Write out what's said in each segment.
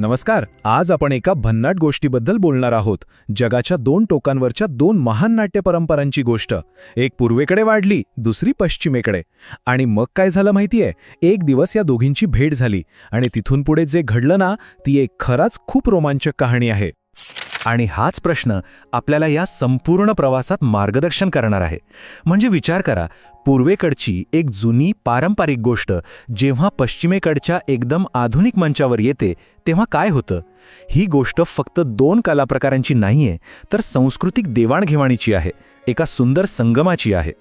नमस्कार आज आपण एका भन्नाट गोष्टीबद्दल बोलणार आहोत. जगाच्या दोन टोकांवरच्या दोन महान नाट्य परंपरांची गोष्ट. एक पूर्वेकडे वाढली दुसरी पश्चिमेकडे. आणि मग काय झालं माहितीये? एक दिवस या दोघींची भेट झाली. आणि तिथून पुढे जे घडलं ना ती एक खराच खूप रोमांचक कहाणी आहे. आणि हाच प्रश्न आपल्याला या संपूर्ण प्रवासात मार्गदर्शन करणार आहे. म्हणजे विचार करा पूर्वेकडची एक जुनी पारंपरिक गोष्ट जेव्हा पश्चिमेकडच्या एकदम आधुनिक मंचावर येते तेव्हा काय होतं? ही गोष्ट फक्त दोन कलाप्रकारांची नाहीये तर सांस्कृतिक देवाणघेवाणीची आहे एका सुंदर संगमाची आहे.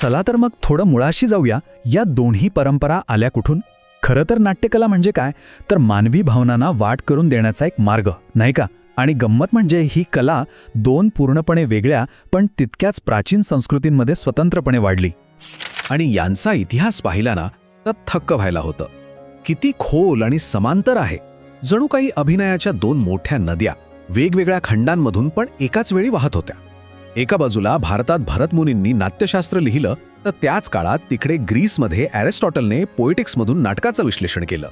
चला तर मग थोडं मुळाशी जाऊया या दोन्ही परंपरा आल्या कुठून? खरं तर नाट्यकला म्हणजे काय? तर मानवी भावनांना वाट करून देण्याचा एक मार्ग नाही का? आणि गंमत म्हणजे ही कला दोन पूर्णपणे वेगळ्या पण तितक्याच प्राचीन संस्कृतींमध्ये स्वतंत्रपणे वाढली. आणि यांचा इतिहास पाहिला ना तर थक्क व्हायला होतं. किती खोल आणि समांतर आहे. जणू काही अभिनयाच्या दोन मोठ्या नद्या वेगवेगळ्या खंडांमधून पण एकाच वेळी वाहत होत्या. एका बाजूला भारतात भरतमुनींनी नाट्यशास्त्र लिहिलं तर त्याच काळात तिकडे ग्रीसमध्ये ॲरिस्टॉटलने पोएटिक्समधून नाटकाचं विश्लेषण केलं.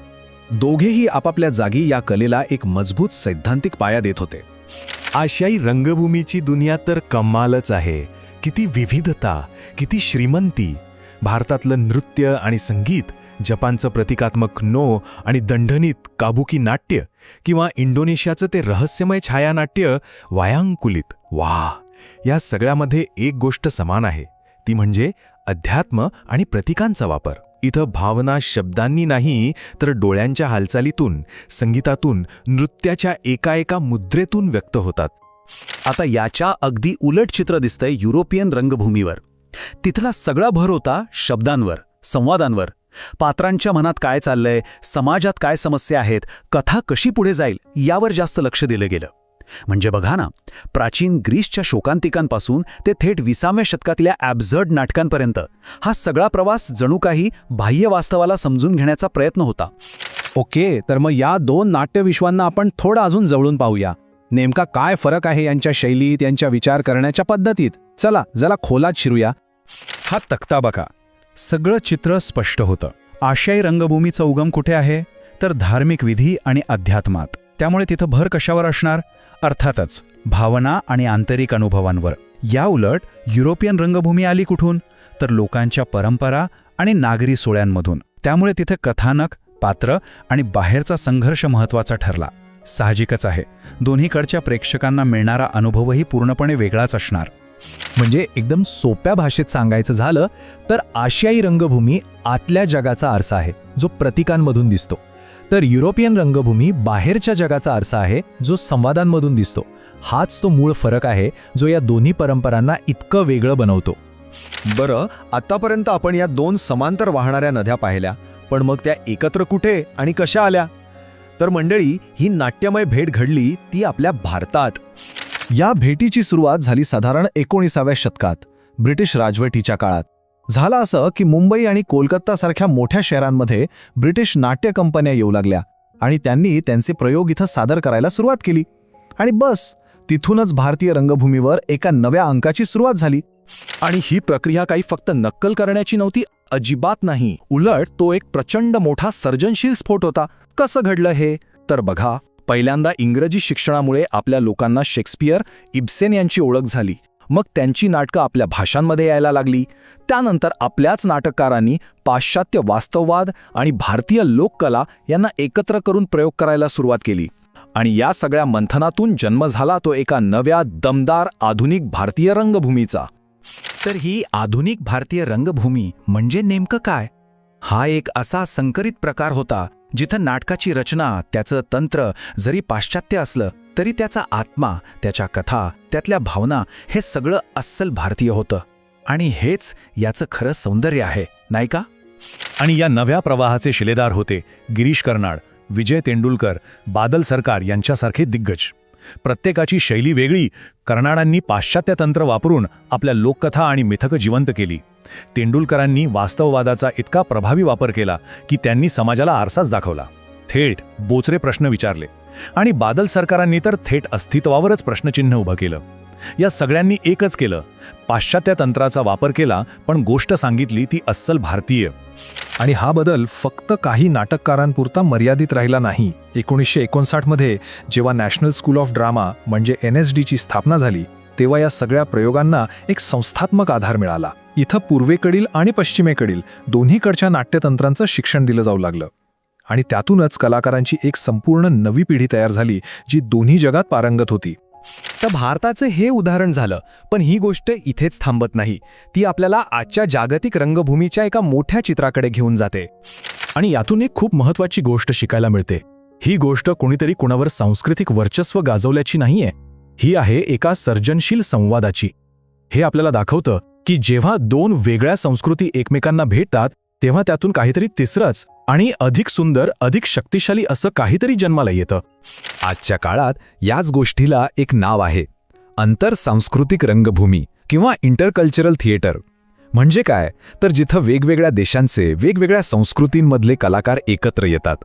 दोघेही आपापल्या जागी या कलेला एक मजबूत सैद्धांतिक पाया देत होते. आशियाई रंगभूमीची दुनिया तर कमालच आहे. किती विविधता किती श्रीमंती. भारतातलं नृत्य आणि संगीत जपानचं प्रतिकात्मक नो आणि दंडनीत काबुकी नाट्य किंवा इंडोनेशियाचं ते रहस्यमय छायानाट्य वायांकुलित. वा या सगळ्यामध्ये एक गोष्ट समान आहे. ती म्हणजे अध्यात्म आणि प्रतिकांचा वापर. इथं भावना शब्दांनी नाही तर डोळ्यांच्या हालचालीतून संगीतातून नृत्याच्या एका एका मुद्रेतून व्यक्त होतात. आता याच्या अगदी उलट चित्र दिसतंय युरोपियन रंगभूमीवर. तिथला सगळा भर होता शब्दांवर संवादांवर. पात्रांच्या मनात काय चाललंय समाजात काय समस्या आहेत कथा कशी पुढे जाईल यावर जास्त लक्ष दिलं गेलं. म्हणजे बघा ना प्राचीन ग्रीसच्या शोकांतिकांपासून ते थेट विसाव्या शतकातल्या ॲब्झर्ड नाटकांपर्यंत हा सगळा प्रवास जणू काही बाह्य वास्तवाला समजून घेण्याचा प्रयत्न होता. ओके तर मग या दोन नाट्यविश्वांना आपण थोडं अजून जवळून पाहूया. नेमका काय फरक आहे यांच्या शैलीत यांच्या विचार करण्याच्या पद्धतीत? चला जरा खोलात शिरूया. हा तक्ता बघा. सगळं चित्र स्पष्ट होतं. आशियाई रंगभूमीचा उगम कुठे आहे? तर धार्मिक विधी आणि अध्यात्मात. त्यामुळे तिथं भर कशावर असणार? अर्थातच भावना आणि आंतरिक अनुभवांवर. या उलट युरोपियन रंगभूमी आली कुठून? तर लोकांच्या परंपरा आणि नागरी सोळ्यांमधून. त्यामुळे तिथं कथानक पात्र आणि बाहेरचा संघर्ष महत्त्वाचा ठरला. साहजिकच आहे. दोन्हीकडच्या प्रेक्षकांना मिळणारा अनुभवही पूर्णपणे वेगळाच असणार. म्हणजे एकदम सोप्या भाषेत सांगायचं झालं तर आशियाई रंगभूमी आतल्या जगाचा आरसा आहे जो प्रतिकांमधून दिसतो. तर युरोपियन रंगभूमी बाहेरच्या जगाचा आरसा आहे जो संवादांमधून दिसतो. हाच तो मूळ फरक आहे जो या दोन्ही परंपरांना इतकं वेगळं बनवतो. बरं आतापर्यंत आपण या दोन समांतर वाहणाऱ्या नद्या पाहिल्या पण मग त्या एकत्र कुठे आणि कशा आल्या? तर मंडळी ही नाट्यमय भेट घडली ती आपल्या भारतात. या भेटीची सुरुवात झाली साधारण एकोणीसाव्या शतकात ब्रिटिश राजवटीच्या काळात. झालं असं की मुंबई आणि कोलकातासारख्या मोठ्या शहरांमध्ये ब्रिटिश नाट्य कंपन्या येऊ लागल्या आणि त्यांनी त्यांचे प्रयोग इथं सादर करायला सुरुवात केली. आणि बस तिथूनच भारतीय रंगभूमीवर एका नव्या अंकाची सुरुवात झाली. आणि ही प्रक्रिया काही फक्त नक्कल करण्याची नव्हती अजिबात नाही. उलट तो एक प्रचंड मोठा सर्जनशील स्फोट होता. कसं घडलं हे? तर बघा पहिल्यांदा इंग्रजी शिक्षणामुळे आपल्या लोकांना शेक्सपियर इब्सेन यांची ओळख झाली. मग त्यांची नाटकं आपल्या भाषांमध्ये यायला लागली. त्यानंतर आपल्याच नाटककारांनी पाश्चात्य वास्तववाद आणि भारतीय लोककला यांना एकत्र करून प्रयोग करायला सुरुवात केली. आणि या सगळ्या मंथनातून जन्म झाला तो एका नव्या दमदार आधुनिक भारतीय रंगभूमीचा. तर ही आधुनिक भारतीय रंगभूमी म्हणजे नेमकं काय? हा एक असा संकरित प्रकार होता जिथं नाटकाची रचना त्याचं तंत्र जरी पाश्चात्य असलं तरी त्याचा आत्मा त्याच्या कथा त्यातल्या भावना हे सगळं अस्सल भारतीय होतं. आणि हेच याचं खरं सौंदर्य आहे नाही का? आणि या नव्या प्रवाहाचे शिलेदार होते गिरीश कर्नाड विजय तेंडुलकर बादल सरकार यांच्यासारखे दिग्गज. प्रत्येकाची शैली वेगळी कर्नाडांनी पाश्चात्य तंत्र वापरून आपल्या लोककथा आणि मिथकं जिवंत केली. तेंडुलकरांनी वास्तववादाचा इतका प्रभावी वापर केला की त्यांनी समाजाला आरसाच दाखवला. थेट बोचरे प्रश्न विचारले. आणि बादल सरकारांनी तर थेट अस्तित्वावरच प्रश्नचिन्ह उभं केलं. या सगळ्यांनी एकच केलं. पाश्चात्य तंत्राचा वापर केला पण गोष्ट सांगितली ती अस्सल भारतीय. आणि हा बदल फक्त काही नाटककारांपुरता मर्यादित राहिला नाही. एकोणीसशे एकोणसाठमध्ये जेव्हा नॅशनल स्कूल ऑफ ड्रामा म्हणजे एन एस डीची स्थापना झाली तेव्हा या सगळ्या प्रयोगांना एक संस्थात्मक आधार मिळाला. इथं पूर्वेकडील आणि पश्चिमेकडील दोन्हीकडच्या नाट्यतंत्रांचं शिक्षण दिलं जाऊ लागलं. आणि त्यातूनच कलाकारांची एक संपूर्ण नवी पिढी तयार झाली जी दोन्ही जगात पारंगत होती. तर भारताचं हे उदाहरण झालं पण ही गोष्ट इथेच थांबत नाही. ती आपल्याला आजच्या जागतिक रंगभूमीच्या एका मोठ्या चित्राकडे घेऊन जाते. आणि यातून एक खूप महत्वाची गोष्ट शिकायला मिळते. ही गोष्ट कोणीतरी कुणावर सांस्कृतिक वर्चस्व गाजवल्याची नाहीये. ही आहे एका सर्जनशील संवादाची. हे आपल्याला दाखवतं की जेव्हा दोन वेगळ्या संस्कृती एकमेकांना भेटतात तेव्हा त्यातून काहीतरी तिसरंच आणि अधिक सुंदर अधिक शक्तिशाली असं काहीतरी जन्माला येतं. आजच्या काळात याच गोष्टीला एक नाव आहे. आंतरसांस्कृतिक रंगभूमी किंवा इंटरकल्चरल थिएटर. म्हणजे काय? तर जिथं वेगवेगळ्या देशांचे वेगवेगळ्या संस्कृतींमधले कलाकार एकत्र येतात.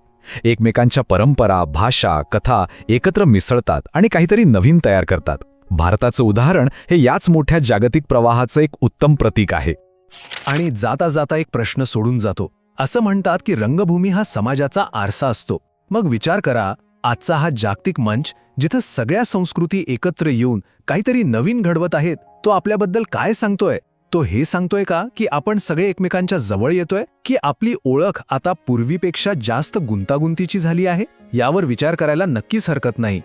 एकमेकांच्या परंपरा भाषा कथा एकत्र मिसळतात आणि काहीतरी नवीन तयार करतात. भारताचं उदाहरण हे याच मोठ्या जागतिक प्रवाहाचं एक उत्तम प्रतीक आहे. आणि जाता जाता एक प्रश्न सोडून जातो. असं म्हणतात की रंगभूमी हा समाजाचा आरसा असतो. मग विचार करा आजचा हा जागतिक मंच जिथं सगळ्या संस्कृती एकत्र येऊन काहीतरी नवीन घडवत आहेत तो आपल्याबद्दल काय सांगतोय? तो हे सांगतोय का की आपण सगळे एकमेकांच्या जवळ येतोय की आपली ओळख आता पूर्वीपेक्षा जास्त गुंतागुंतीची झाली आहे? यावर विचार करायला नक्कीच हरकत नाही.